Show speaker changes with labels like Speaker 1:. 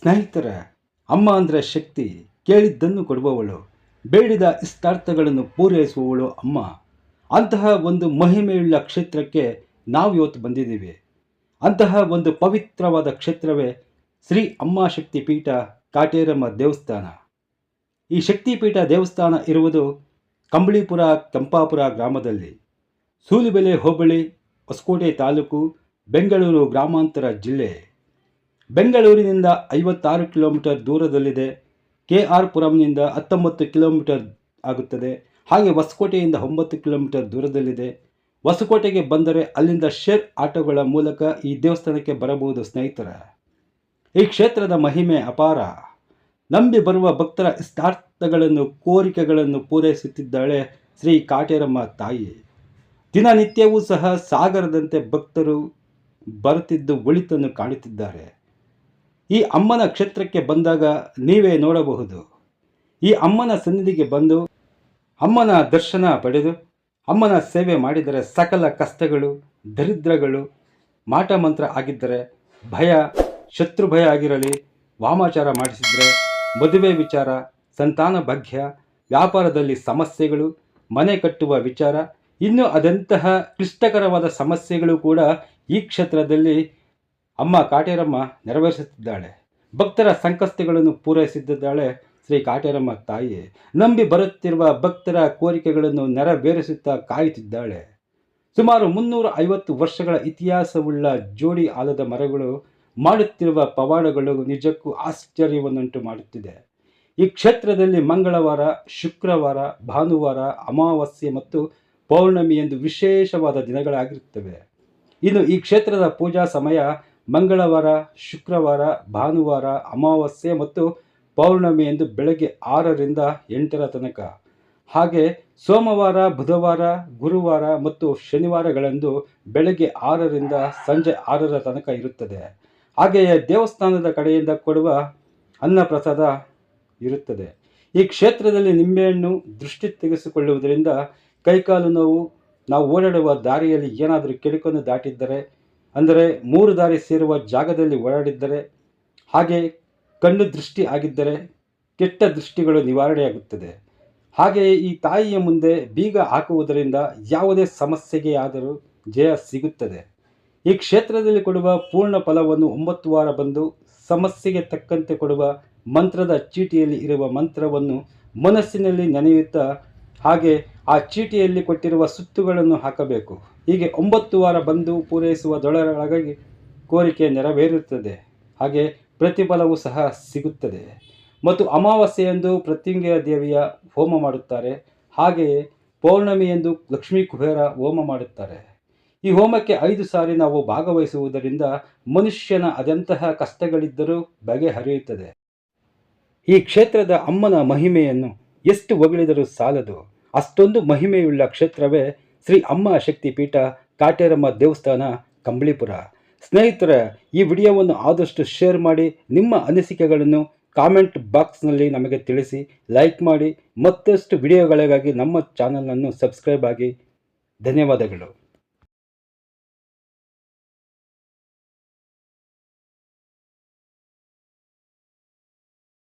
Speaker 1: ಸ್ನೇಹಿತರ, ಅಮ್ಮ ಅಂದರೆ ಶಕ್ತಿ, ಕೇಳಿದ್ದನ್ನು ಕೊಡುವವಳು, ಬೇಡಿದ ಇಷ್ಟಾರ್ಥಗಳನ್ನು ಪೂರೈಸುವವಳು ಅಮ್ಮ. ಅಂತಹ ಒಂದು ಮಹಿಮೆಯುಳ್ಳ ಕ್ಷೇತ್ರಕ್ಕೆ ನಾವು ಇವತ್ತು ಬಂದಿದ್ದೀವಿ. ಅಂತಹ ಒಂದು ಪವಿತ್ರವಾದ ಕ್ಷೇತ್ರವೇ ಶ್ರೀ ಅಮ್ಮ ಶಕ್ತಿ ಪೀಠ ಕಾಟೇರಮ್ಮ ದೇವಸ್ಥಾನ. ಈ ಶಕ್ತಿಪೀಠ ದೇವಸ್ಥಾನ ಇರುವುದು ಕಂಬಳಿಪುರ ಕೆಂಪಾಪುರ ಗ್ರಾಮದಲ್ಲಿ. ಸೂಲಿಬೆಲೆ ಹೋಬಳಿ, ಹೊಸಕೋಟೆ ತಾಲೂಕು, ಬೆಂಗಳೂರು ಗ್ರಾಮಾಂತರ ಜಿಲ್ಲೆ. ಬೆಂಗಳೂರಿನಿಂದ ಐವತ್ತಾರು ಕಿಲೋಮೀಟರ್ ದೂರದಲ್ಲಿದೆ. ಕೆ ಆರ್ ಪುರಂನಿಂದ ಹತ್ತೊಂಬತ್ತು ಕಿಲೋಮೀಟರ್ ಆಗುತ್ತದೆ. ಹಾಗೆ ಹೊಸಕೋಟೆಯಿಂದ ಒಂಬತ್ತು ಕಿಲೋಮೀಟರ್ ದೂರದಲ್ಲಿದೆ. ಹೊಸಕೋಟೆಗೆ ಬಂದರೆ ಅಲ್ಲಿಂದ ಶೇರ್ ಆಟೋಗಳ ಮೂಲಕ ಈ ದೇವಸ್ಥಾನಕ್ಕೆ ಬರಬಹುದು ಸ್ನೇಹಿತರ. ಈ ಕ್ಷೇತ್ರದ ಮಹಿಮೆ ಅಪಾರ. ನಂಬಿ ಬರುವ ಭಕ್ತರ ಇಷ್ಟಾರ್ಥಗಳನ್ನು, ಕೋರಿಕೆಗಳನ್ನು ಪೂರೈಸುತ್ತಿದ್ದಾಳೆ ಶ್ರೀ ಕಾಟೇರಮ್ಮ ತಾಯಿ. ದಿನನಿತ್ಯವೂ ಸಹ ಸಾಗರದಂತೆ ಭಕ್ತರು ಬರುತ್ತಿದ್ದು ಒಳಿತನ್ನು ಕಾಣುತ್ತಿದ್ದಾರೆ. ಈ ಅಮ್ಮನ ಕ್ಷೇತ್ರಕ್ಕೆ ಬಂದಾಗ ನೀವೇ ನೋಡಬಹುದು. ಈ ಅಮ್ಮನ ಸನ್ನಿಧಿಗೆ ಬಂದು ಅಮ್ಮನ ದರ್ಶನ ಪಡೆದು, ಅಮ್ಮನ ಸೇವೆ ಮಾಡಿದರೆ ಸಕಲ ಕಷ್ಟಗಳು, ದರಿದ್ರಗಳು, ಮಾಟ ಮಂತ್ರ ಆಗಿದ್ದರೆ ಭಯ, ಶತ್ರು ಭಯ ಆಗಿರಲಿ, ವಾಮಾಚಾರ ಮಾಡಿಸಿದರೆ ಮದುವೆ ವಿಚಾರ, ಸಂತಾನ ಭಾಗ್ಯ, ವ್ಯಾಪಾರದಲ್ಲಿ ಸಮಸ್ಯೆಗಳು, ಮನೆ ಕಟ್ಟುವ ವಿಚಾರ, ಇನ್ನು ಅದಂತಹ ಕ್ಲಿಷ್ಟಕರವಾದ ಸಮಸ್ಯೆಗಳು ಕೂಡ ಈ ಕ್ಷೇತ್ರದಲ್ಲಿ ಅಮ್ಮ ಕಾಟೇರಮ್ಮ ನೆರವೇರಿಸುತ್ತಿದ್ದಾಳೆ. ಭಕ್ತರ ಸಂಕಷ್ಟಗಳನ್ನು ಪೂರೈಸುತ್ತಿದ್ದಾಳೆ ಶ್ರೀ ಕಾಟೇರಮ್ಮ ತಾಯಿ ನಂಬಿ ಬರುತ್ತಿರುವ ಭಕ್ತರ ಕೋರಿಕೆಗಳನ್ನು ನೆರವೇರಿಸುತ್ತಾ ಕಾಯುತ್ತಿದ್ದಾಳೆ. ಸುಮಾರು ಮುನ್ನೂರ ಐವತ್ತು ವರ್ಷಗಳ ಇತಿಹಾಸವುಳ್ಳ ಜೋಡಿ ಆಲದ ಮರಗಳು ಮಾಡುತ್ತಿರುವ ಪವಾಡಗಳು ನಿಜಕ್ಕೂ ಆಶ್ಚರ್ಯವನ್ನುಂಟು ಮಾಡುತ್ತಿದೆ. ಈ ಕ್ಷೇತ್ರದಲ್ಲಿ ಮಂಗಳವಾರ, ಶುಕ್ರವಾರ, ಭಾನುವಾರ, ಅಮಾವಾಸ್ಯೆ ಮತ್ತು ಪೌರ್ಣಮಿ ಎಂದು ವಿಶೇಷವಾದ ದಿನಗಳಾಗಿರುತ್ತವೆ. ಇನ್ನು ಈ ಕ್ಷೇತ್ರದ ಪೂಜಾ ಸಮಯ ಮಂಗಳವಾರ, ಶುಕ್ರವಾರ, ಭಾನುವಾರ, ಅಮಾವಾಸ್ಯೆ ಮತ್ತು ಪೌರ್ಣಮಿ ಎಂದು ಬೆಳಗ್ಗೆ ಆರರಿಂದ ಎಂಟರ ತನಕ. ಹಾಗೆ ಸೋಮವಾರ, ಬುಧವಾರ, ಗುರುವಾರ ಮತ್ತು ಶನಿವಾರಗಳಂದು ಬೆಳಗ್ಗೆ ಆರರಿಂದ ಸಂಜೆ ಆರರ ತನಕ ಇರುತ್ತದೆ. ಹಾಗೆಯೇ ದೇವಸ್ಥಾನದ ಕಡೆಯಿಂದ ಕೊಡುವ ಅನ್ನಪ್ರಸಾದ ಇರುತ್ತದೆ. ಈ ಕ್ಷೇತ್ರದಲ್ಲಿ ನಿಂಬೆಹಣ್ಣು ದೃಷ್ಟಿ ತೆಗೆಸಿಕೊಳ್ಳುವುದರಿಂದ ಕೈಕಾಲು ನೋವು, ನಾವು ಓಡಾಡುವ ದಾರಿಯಲ್ಲಿ ಏನಾದರೂ ಕೆಡುಕನ್ನು ದಾಟಿದ್ದರೆ ಅಂದರೆ ಮೂರು ದಾರಿ ಸೇರುವ ಜಾಗದಲ್ಲಿ ಓಡಾಡಿದ್ದರೆ, ಹಾಗೆ ಕಣ್ಣು ದೃಷ್ಟಿ ಆಗಿದ್ದರೆ ಕೆಟ್ಟ ದೃಷ್ಟಿಗಳು ನಿವಾರಣೆಯಾಗುತ್ತದೆ. ಹಾಗೆಯೇ ಈ ತಾಯಿಯ ಮುಂದೆ ಬೀಗ ಹಾಕುವುದರಿಂದ ಯಾವುದೇ ಸಮಸ್ಯೆಗೆ ಆದರೂ ಜಯ ಸಿಗುತ್ತದೆ. ಈ ಕ್ಷೇತ್ರದಲ್ಲಿ ಕೊಡುವ ಪೂರ್ಣ ಫಲವನ್ನು ಒಂಬತ್ತು ವಾರ ಬಂದು ಸಮಸ್ಯೆಗೆ ತಕ್ಕಂತೆ ಕೊಡುವ ಮಂತ್ರದ ಚೀಟಿಯಲ್ಲಿ ಇರುವ ಮಂತ್ರವನ್ನು ಮನಸ್ಸಿನಲ್ಲಿ ನೆನೆಯುತ್ತಾ ಹಾಗೆ ಆ ಚೀಟಿಯಲ್ಲಿ ಕೊಟ್ಟಿರುವ ಸುತ್ತುಗಳನ್ನು ಹಾಕಬೇಕು. ಹೀಗೆ ಒಂಬತ್ತು ವಾರ ಬಂದು ಪೂರೈಸುವ ಪೂರೈಸುವುದರೊಳಗಾಗಿ ಕೋರಿಕೆ ನೆರವೇರುತ್ತದೆ. ಹಾಗೆ ಪ್ರತಿಫಲವೂ ಸಹ ಸಿಗುತ್ತದೆ. ಮತ್ತು ಅಮಾವಾಸ್ಯೆಯಂದು ಪ್ರತ್ಯಂಗಿಯ ದೇವಿಯ ಹೋಮ ಮಾಡುತ್ತಾರೆ. ಹಾಗೆಯೇ ಪೌರ್ಣಮಿಯಂದು ಲಕ್ಷ್ಮೀ ಕುಬೇರ ಹೋಮ ಮಾಡುತ್ತಾರೆ. ಈ ಹೋಮಕ್ಕೆ ಐದು ಸಾರಿ ನಾವು ಭಾಗವಹಿಸುವುದರಿಂದ ಮನುಷ್ಯನ ಅದೆಂತಹ ಕಷ್ಟಗಳಿದ್ದರೂ ಬಗೆಹರಿಯುತ್ತದೆ ಈ ಕ್ಷೇತ್ರದ ಅಮ್ಮನ ಮಹಿಮೆಯನ್ನು ಎಷ್ಟು ಹೊಗಳಿದರೂ ಸಾಲದು. ಅಷ್ಟೊಂದು ಮಹಿಮೆಯುಳ್ಳ ಕ್ಷೇತ್ರವೇ ಶ್ರೀ ಅಮ್ಮ ಶಕ್ತಿ ಪೀಠ, ಕಾಟೇರಮ್ಮ ದೇವಸ್ಥಾನ, ಕಂಬಳಿಪುರ. ಸ್ನೇಹಿತರ, ಈ ವಿಡಿಯೋವನ್ನು ಆದಷ್ಟು ಶೇರ್ ಮಾಡಿ, ನಿಮ್ಮ ಅನಿಸಿಕೆಗಳನ್ನು ಕಾಮೆಂಟ್ ಬಾಕ್ಸ್ನಲ್ಲಿ ನಮಗೆ ತಿಳಿಸಿ, ಲೈಕ್ ಮಾಡಿ, ಮತ್ತಷ್ಟು ವಿಡಿಯೋಗಳಿಗಾಗಿ ನಮ್ಮ ಚಾನಲನ್ನು ಸಬ್ಸ್ಕ್ರೈಬ್ ಆಗಿ. ಧನ್ಯವಾದಗಳು.